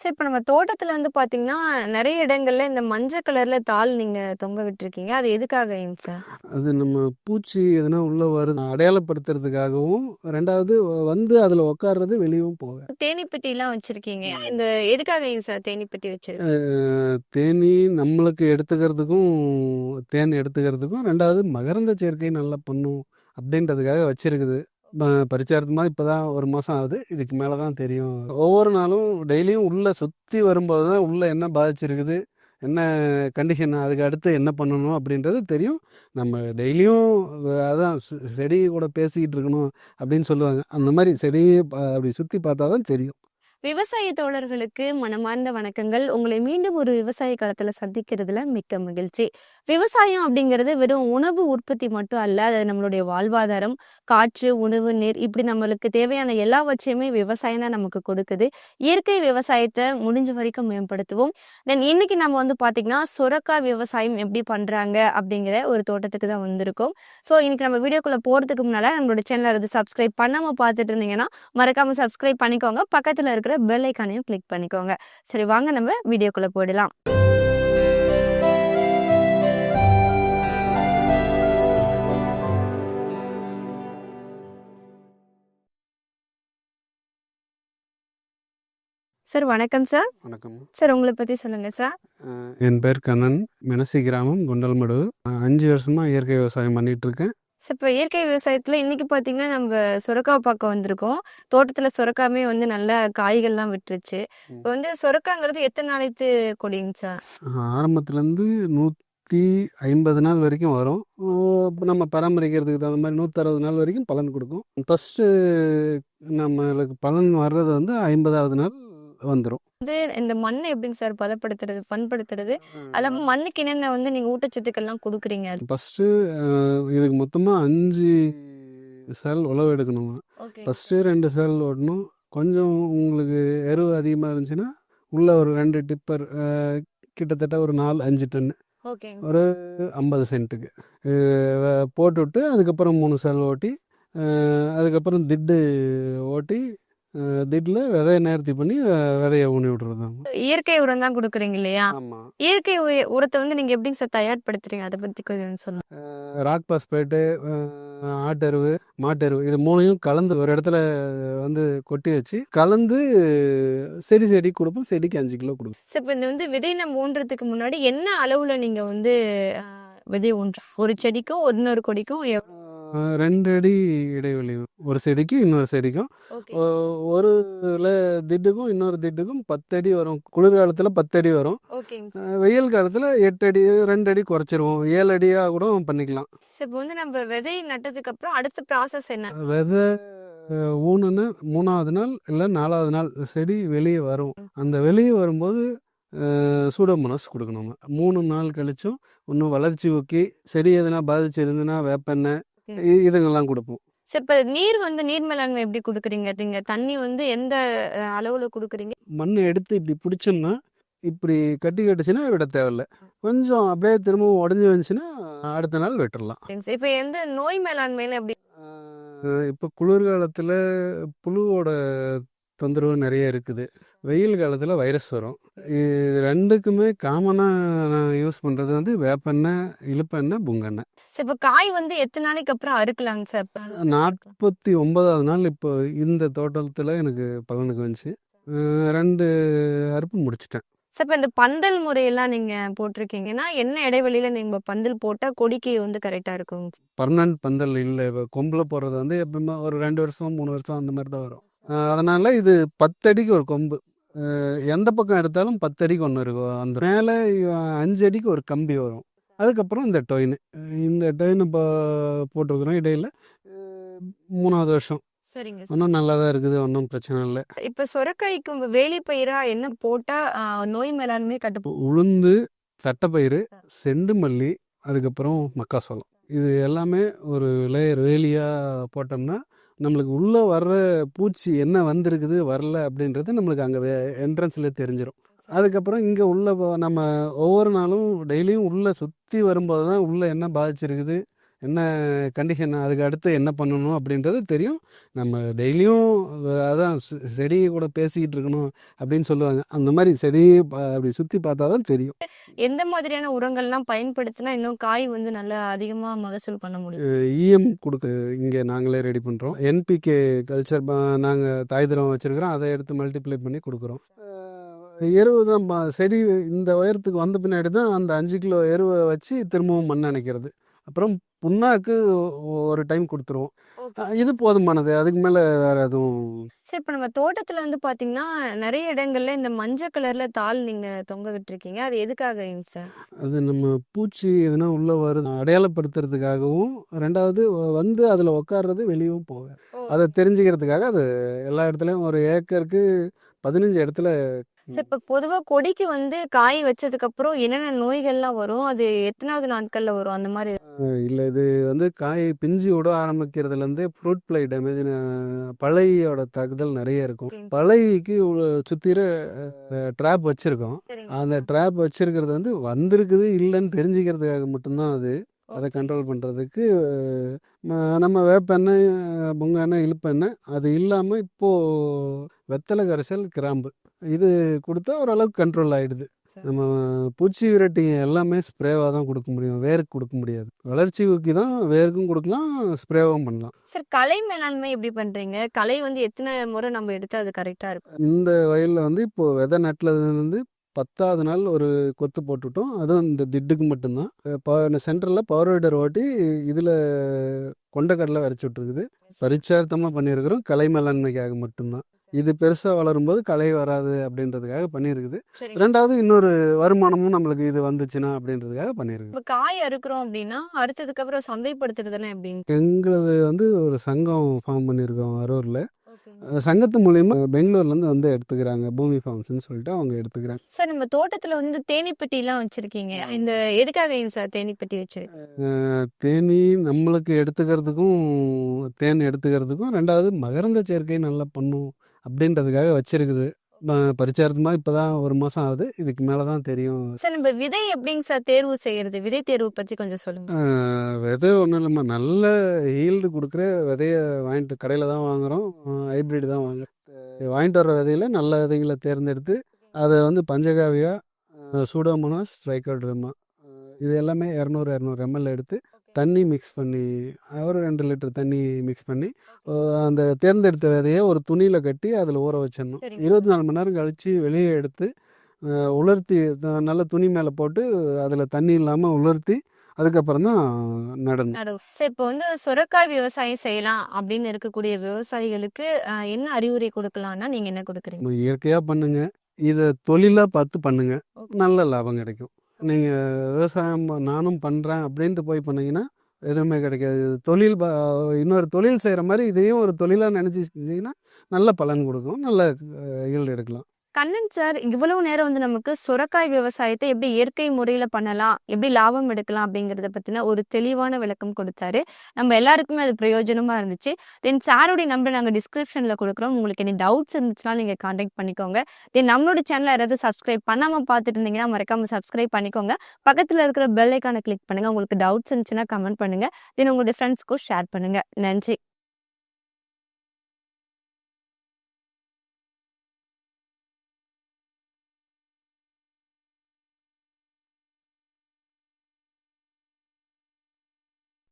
சரி இப்ப நம்ம தோட்டத்துல வந்து பாத்தீங்கன்னா, நெறைய இடங்கள்ல இந்த மஞ்ச கலர்ல தாள் நீங்க தொங்க விட்டுருக்கீங்க. அது எதுக்காகங்க சார்? அது நம்ம பூச்சி எதுனா உள்ள வருது அடையாளப்படுத்துறதுக்காகவும், 2வது வந்து அதுல உட்கார்றது வெளியவும் போக. தேனீ பெட்டிலாம் வச்சிருக்கீங்க. இந்த எதுக்காகங்க சார் தேனீ பெட்டி அ வச்சிருக்கீங்க? தேனீ நம்மளுக்கு எடுத்துக்கிறதுக்கும், தேன் எடுத்துக்கிறதுக்கும், 2வது மகரந்த சேர்க்கை நல்லா பண்ணும் அப்படின்றதுக்காக வச்சிருக்குது. ப பரிச்சயமா இப்போ தான் ஒரு மாதம் ஆகுது. இதுக்கு மேலே தான் தெரியும். ஒவ்வொரு நாளும் டெய்லியும் உள்ளே சுற்றி வரும்போது தான் உள்ளே என்ன பாதிச்சிருக்குது, என்ன கண்டிஷன் அதுக்கு அடுத்து என்ன பண்ணணும் அப்படின்றது தெரியும். நம்ம டெய்லியும் அதான் செடி கூட பேசிக்கிட்டு இருக்கணும் அப்படின்னு சொல்லுவாங்க. அந்த மாதிரி செடியை அப்படி சுற்றி பார்த்தா தான் தெரியும். விவசாய தோழர்களுக்கு மனமார்ந்த வணக்கங்கள். உங்களை மீண்டும் ஒரு விவசாய களத்துல சந்திக்கிறதுல மிக்க மகிழ்ச்சி. விவசாயம் அப்படிங்கிறது வெறும் உணவு உற்பத்தி மட்டும் அல்ல. அது நம்மளுடைய வாழ்வாதாரம், காற்று, உணவு, நீர் இப்படி நம்மளுக்கு தேவையான எல்லாவற்றையுமே விவசாயம் தான் நமக்கு கொடுக்குது. இயற்கை விவசாயத்தை முடிஞ்ச வரைக்கும் மேம்படுத்துவோம். தென் இன்னைக்கு நம்ம வந்து பாத்தீங்கன்னா, சுரக்காய் விவசாயம் எப்படி பண்றாங்க அப்படிங்கிற ஒரு தோட்டத்துக்கு தான் வந்திருக்கோம். ஸோ இன்னைக்கு நம்ம வீடியோக்குள்ள போறதுக்கு முன்னால நம்மளோட சேனல அது சப்ஸ்கிரைப் பண்ணாம பார்த்துட்டு இருந்தீங்கன்னா, மறக்காம சப்ஸ்கிரைப் பண்ணிக்கோங்க. பக்கத்துல இருக்கிற பெல் ஐகானையும் கிளிக் பண்ணிக்கோங்க. சரி வாங்க நம்ம வீடியோக்குள்ள போயிடலாம். சார் வணக்கம் சார். வணக்கம். சார் உங்கள பத்தி சொல்லுங்க சார். என் பேர் கண்ணன். மெணசி கிராமம், குண்டல்மடு. அ 5 வருஷமா இயற்கை விவசாயம் பண்ணிட்டு சார் இப்ப இயற்கை விவசாயத்துல இன்னைக்கு பாத்தீங்கன்னா, நம்ப சுரக்காவ பார்க்க வந்திருக்கோம். தோட்டத்துல சுரக்காமே வந்து நல்ல காய்கள்லாம் விட்டுருச்சு. இப்ப வந்து சுரக்காங்கிறது எத்தன நாளைத்து கொடிங்க சார்? ஆரம்பத்துலேருந்து 150 நாள் வரைக்கும் வரும். நம்ம பராமரிக்கிறதுக்கு தகுந்த மாரி 160 நாள் வரைக்கும் பலன் குடுக்கும். ஃபர்ஸ்ட்டு நம்மளுக்கு பலன் வர்றது வந்து 50வது நாள் வந்துரும். வந்து இந்த மண்ண எப்படிங்க சார் பதப்படுத்துறது, பண்படுத்துறது? அதுல மண்ணுக்கு என்னென்ன வந்து நீங்க ஊட்டச்சத்துக்கள்லாம் குடுக்குறீங்க? அது ஃபர்ஸ்ட்டு அ இதுக்கு மொத்தமா 5 சால் உழவு ஃபர்ஸ்ட்டு சார். 2 சால் ஓட்டணும். கொஞ்சம் உங்களுக்கு எருவு அதிகமா இருந்துச்சுன்னா, உள்ள ஒரு 2 டிப்பர் கிட்டத்தட்ட ஒரு 4, 5 டன்னு. ஒரு. 50 சென்ட்டுக்கு. போட்டுவிட்டு அதுக்கப்புறம் 3 சால் ஓட்டி, அதுக்கப்புறம் திட்டு ஓட்டி, அ திட்ல விதைய நேர்த்தி பண்ணி விதைய ஊனி விட்றதுதாங்க. இயற்கை உரம் தான் குடுக்குறீங்க இல்லையா? இயற்கை உரத்த வந்து நீங்க எப்படிங்க சார் தயார்படுத்துறீங்க? அத பத்தி கொஞ்சம் சொல்லுங்க. அ ராக் பாஸ்பேட்டு, ஆட்டெருவு, மாட்டெருவு இது 3யும் கலந்து ஒரு இடத்துல வந்து கொட்டி வச்சு, கலந்து செடி செடிக்கு குடுப்போம். செடிக்கு 5 கிலோ குடுப்போம். சார் இப்ப இந்த வந்து விதை நம்ம ஊன்றதுக்கு முன்னாடி என்ன அளவுல நீங்க வந்து விதை ஊன்றணும்? ஒரு செடிக்கும், இன்னொரு கொடிக்கும் 2 அடி இடைவெளி. ஒரு செடிக்கு, இன்னொரு செடிக்கும். ஒரு திட்டுக்கும், இன்னொரு திட்டுக்கும் 10 அடி வரும். குளிர்காலத்துல 10 அடி வரும். வெயில் காலத்துல 8 அடி 2 அடி குறைச்சிருவோம். 7 அடியா கூட பண்ணிக்கலாம். சார் இப்ப வந்து நம்ம விதை நட்டதுக்கு அப்புறம் அடுத்த ப்ராசஸ் என்ன? விதை ஊனுன 3வது நாள் இல்ல 4வது நாள் செடி வெளிய வரும். அந்த வெளிய வரும்போது சூடோமோனாஸ் குடுக்கணுங்க. 3 நாள் கழிச்சும் இன்னும் வளர்ச்சி ஊக்கி, செடி எதுனா பாதிச்சிருந்ததுன்னா வேப்பெண்ணெய் இதுங்கெல்லாம் குடுப்போம். சார் இப்ப நீர் வந்து நீர் மேலாண்மை எப்படி குடுக்குறீங்க? நீங்க தண்ணி வந்து எந்த அளவுல குடுக்குறீங்க? மண்ண எடுத்து இப்படி புடிச்சோம்னா, இப்படி கட்டி கட்டுச்சுன்னா விட தேவையில்ல. கொஞ்சம் அப்படியே திரும்பவும் உடைஞ்சு வந்துச்சுன்னா, அடுத்த நாள் சார். இப்ப எந்த நோய் மேலாண்மையில எப்படி? இப்ப குளிர்காலத்துல புழுவோட தொந்தரவு நெறைய இருக்குது. வெயில் காலத்துல வைரஸ் வரும். இது 2க்குமே காமனா நான் யூஸ் பண்றது வந்து வேப்பெண்ணெய், இலுப்பெண்ணெய், புங்கெண்ணெய். சார் இப்ப காய் வந்து எத்தன நாளைக்கு அப்புறம் அறுக்கலாங்க சார்? இப்ப 49வது நாள் இப்போ இந்த தோட்டத்துல எனக்கு பலனுக்கு வந்துச்சு. 2 அறுப்பு முடிச்சுட்டேன். சார் இப்ப இந்த பந்தல் முறையெல்லாம் நீங்க போட்டிருக்கீங்கன்னா, என்ன இடைவெளியில நீங்க பந்தல் போட்டா கொடிக்கு வந்து கரெக்ட்டா இருக்குங்க? பெர்மனன்ட் பந்தல் இல்ல. இப்ப கொம்புல போடுறது வந்து எப்பவுமே ஒரு 2 வருஷம், 3 வருஷம் அந்த மாரி தான் வரும். அதனால இது 10 அடிக்கு ஒரு கொம்பு. எந்த பக்கம் எடுத்தாலும் 10 அடிக்கு ஒண்ணு இருக்கும். அந்த மேல 5 அடிக்கு ஒரு கம்பி வரும். அதுக்கப்புறம் இந்த டொயினு. இந்த டொயினு இப்போ போட்டிருக்கிறோம் இடையில. அ 3வது வருஷம். சரிங்க சார். இன்னும் நல்லா தான் இருக்குது. ஒண்ணும் பிரச்சனை இல்ல. இப்ப சுரைக்காய்க்கு வேலிப்பயிரா என்ன போட்டா அ நோய் மேலாண்மை கட்டு உளுந்து, தட்டப்பயிறு, செண்டு மல்லி, அதுக்கப்புறம் மக்காசோளம். இது எல்லாமே ஒரு லேயர் வேலியா போட்டோம்னா, நம்மளுக்கு உள்ள வர்ற பூச்சி என்ன வந்திருக்குது, வரல அப்படின்றது நம்மளுக்கு அங்க என்ட்ரன்ஸ்லயே தெரிஞ்சிரும். அதுக்கப்புறம் இங்க உள்ள நம்ம ஒவ்வொரு நாளும் டெய்லியும் உள்ள சுத்தி வரும்போது தான் உள்ள என்ன பாதிச்சிருக்குது, என்ன கண்டிஷன் அதுக்கு அடுத்து என்ன பண்ணணும் அப்படின்றது தெரியும். நம்ம டெய்லியும் அதான் செ- செடி கூட பேசிக்கிட்டு இருக்கணும் அப்படின்னு சொல்லுவாங்க. அந்த மாதிரி செடியை ப- அப்படி சுற்றி பார்த்தா தான் தெரியும். எந்த மாதிரியான உரங்கள்லாம் பயன்படுத்தினா இன்னும் காய் வந்து நல்லா அதிகமா மகசூல் பண்ண முடியும்? இஎம் கொடுக்க இங்கே நாங்களே ரெடி பண்ணுறோம் என்பிகே கல்ச்சர் நாங்கள் தாய் திரம் வச்சுருக்கிறோம். அதை எடுத்து மல்டிப்ளை பண்ணி கொடுக்குறோம். எருவு தான் செடி இந்த உயரத்துக்கு வந்த பின்னாடி தான் அந்த அஞ்சு கிலோ எருவை வச்சு திரும்பவும் மண் அணைக்கிறது. அப்புறம் புண்ணாக்கு ஒரு டைம் கொடுத்துருவோம். இது போதுமானது. அதுக்கு மேலே வேறு எதுவும் சரி இப்போ நம்ம தோட்டத்துல வந்து பாத்தீங்கன்னா நிறைய இடங்கள்ல இந்த மஞ்சள் கலர்ல தாள் நீங்க தொங்க விட்டுருக்கீங்க. அது எதுக்காக சார்? அது நம்ம பூச்சி எதுனா உள்ளே வருது அடையாளப்படுத்துறதுக்காகவும் ரெண்டாவது வந்து அதில் உட்கார்றது வெளியவும் போக அதை தெரிஞ்சுக்கிறதுக்காக அது எல்லா இடத்துலையும் ஒரு ஏக்கருக்கு பதினஞ்சு இடத்துல சரி இப்போ பொதுவா கொடிக்கு வந்து காய் வச்சதுக்கு அப்புறம் என்னென்ன நோய்கள்லாம் வரும்? அது எத்தனாவது நாட்கள்ல வரும்? அந்த மாதிரி இல்லை இது வந்து காய் பிஞ்சு விட ஆரம்பிக்கிறதுலேருந்தே ஃப்ரூட் ஃப்ளை டேமேஜ் பழையோட தாக்குதல் நிறைய இருக்கும். பழைக்கு சுற்றிர ட்ராப் வச்சுருக்கோம். அந்த ட்ராப் வச்சிருக்கிறது வந்து வந்திருக்குது இல்லைன்னு தெரிஞ்சுக்கிறதுக்காக மட்டும்தான் அது. அதை கண்ட்ரோல் பண்ணுறதுக்கு நம்ம வேப்பெண்ணெய் பொங்க எண்ணெய் இழுப்பெண்ணெய் அது இல்லாமல் இப்போது வெத்தலை கரைசல் கிராம்பு. இது கொடுத்தா ஓரளவுக்கு கண்ட்ரோல் ஆகிடுது. நம்ம பூச்சி விரட்டி எல்லாமே ஸ்ப்ரேவாக தான் கொடுக்க முடியும். வேருக்கு கொடுக்க முடியாது. வளர்ச்சி ஊக்கி தான் வேருக்கும் கொடுக்கலாம் ஸ்ப்ரேவும் பண்ணலாம். சார் கலை மேலாண்மை எப்படி பண்றீங்க? கலை வந்து எத்தனை முறை நம்ம எடுத்து அது கரெக்டா இருக்கும்? இந்த வயலில் வந்து இப்போது விதை நட்டுலதுலேருந்து பத்தாவது நாள் ஒரு கொத்து போட்டுவிட்டோம் அதுவும் இந்த திட்டுக்கு மட்டும்தான். இப்போ சென்டரில் பவர் வீடர் ஓட்டி இதில் கொண்டக்கடலை வரைச்சி விட்ருக்குது பரிச்சார்த்தமாக பண்ணியிருக்கிறோம். கலை மேலாண்மைக்காக மட்டும்தான். இது பெருசாக வளரும்போது களை வராது அப்படின்றதுக்காக பண்ணியிருக்குது. ரெண்டாவது இன்னொரு வருமானமும் நம்மளுக்கு இது வந்துச்சுன்னா அப்படின்றதுக்காக பண்ணியிருக்கு இப்போ காய் அறுக்கிறோம் அப்படின்னா அறுத்ததுக்கு அப்புறம் சந்தைப்படுத்துறதுலாம் எப்படின்னு எங்களது வந்து ஒரு சங்கம் ஃபார்ம் பண்ணியிருக்கோம் அரூரில். சங்கத்து மூலியமா பெங்களூர்லேருந்து வந்து எடுத்துக்கிறாங்க. பூமி ஃபார்ம்ஸ்னு சொல்லிட்டு அவங்க எடுத்துக்கிறாங்க. சார் நம்ம தோட்டத்துல வந்து தேனி பெட்டிலாம் வச்சிருக்கீங்க இந்த எதுக்காக சார் தேனி பெட்டி வச்சிருக்கு அஹ் தேனி நம்மளுக்கு எடுத்துக்கிறதுக்கும் தேன் எடுத்துக்கிறதுக்கும் ரெண்டாவது மகரந்த சேர்க்கை நல்லா பண்ணும். அப்படின்றதுக்காக வச்சிருக்குது. ப- பரிச்சாரத்துமா இப்போ தான் ஒரு மாதம் ஆகுது. இதுக்கு மேலே தான் தெரியும். சார் நம்ம விதை எப்படிங்க சார் தேர்வு செய்யறது? விதை தேர்வு பத்தி கொஞ்சம் சொல்லுங்க. அஹ் விதை ஒன்றும் இல்லைம்மா. நல்ல ஈல்டு கொடுக்குற விதைய வாங்கிட்டு கடையில் தான் வாங்குகிறோம் ஹைப்ரிட் தான் வாங்குறோம். வாங்கிட்டு வர விதையில நல்ல விதைகளை தேர்ந்தெடுத்து அதை வந்து பஞ்சகாவியா சூடோமோனாஸ் ட்ரைகோட்ரமா இது எல்லாமே இரநூறு இரநூறு எம்எல் எடுத்து தண்ணி மிக்ஸ் பண்ணி ஒரு ரெண்டு லிட்டர் தண்ணி மிக்ஸ் பண்ணி அந்த தேர்ந்தெடுத்த விதையை ஒரு துணியில் கட்டி அதில் ஊற வச்சிடணும். இருபத்தி நாலு மணி நேரம் கழித்து வெளியே எடுத்து உலர்த்தி நல்ல துணி மேலே போட்டு அதில் தண்ணி இல்லாமல் உலர்த்தி அதுக்கப்புறம் தான் நடணும். சார் இப்போ வந்து சுரக்காய் விவசாயம் செய்யலாம் அப்படின்னு இருக்கக்கூடிய விவசாயிகளுக்கு என்ன அறிவுரை கொடுக்கலாம்னா நீங்க என்ன கொடுக்குறீங்க? இயற்கையாக பண்ணுங்க. இதை தொழிலாக பார்த்து பண்ணுங்க. Okay. நல்ல லாபம் கிடைக்கும். நீங்கள் விவசாயம் நானும் பண்ணுறேன் அப்படின்ட்டு போய் பண்ணிங்கன்னா எதுவுமே கிடைக்காது. தொழில் ப- இன்னொரு தொழில் செய்கிற மாதிரி இதையும் ஒரு தொழிலாக நினச்சி செஞ்சிங்கன்னா நல்ல பலன் கொடுக்கும். நல்ல ஈல்டு எடுக்கலாம். கண்ணன் சார் இவ்வளவு நேரம் வந்து நமக்கு சுரக்காய் விவசாயத்தை எப்படி இயற்கை முறையில பண்ணலாம் எப்படி லாபம் எடுக்கலாம் அப்படிங்கறத பத்தின ஒரு தெளிவான விளக்கம் கொடுத்தாரு. நம்ம எல்லாருக்குமே அது பிரயோஜனமா இருந்துச்சு. தென் சாருடைய நம்பர் நாங்க டிஸ்கிரிப்ஷன்ல கொடுக்குறோம். உங்களுக்கு என்ன டவுட்ஸ் இருந்துச்சுன்னா நீங்க கான்டாக்ட் பண்ணிக்கோங்க. தென் நம்மளோட சேனல் யாராவது சப்ஸ்கிரைப் பண்ணாம பாத்துட்டு இருந்தீங்கன்னா மறக்காம சப்ஸ்கிரைப் பண்ணிக்கோங்க. பக்கத்துல இருக்கிற பெல் ஐக்கானை கிளிக் பண்ணுங்க. உங்களுக்கு டவுட்ஸ் இருந்துச்சுன்னா கமெண்ட் பண்ணுங்க. தென் உங்களுடைய ஃப்ரெண்ட்ஸ்க்கும் ஷேர் பண்ணுங்க. நன்றி.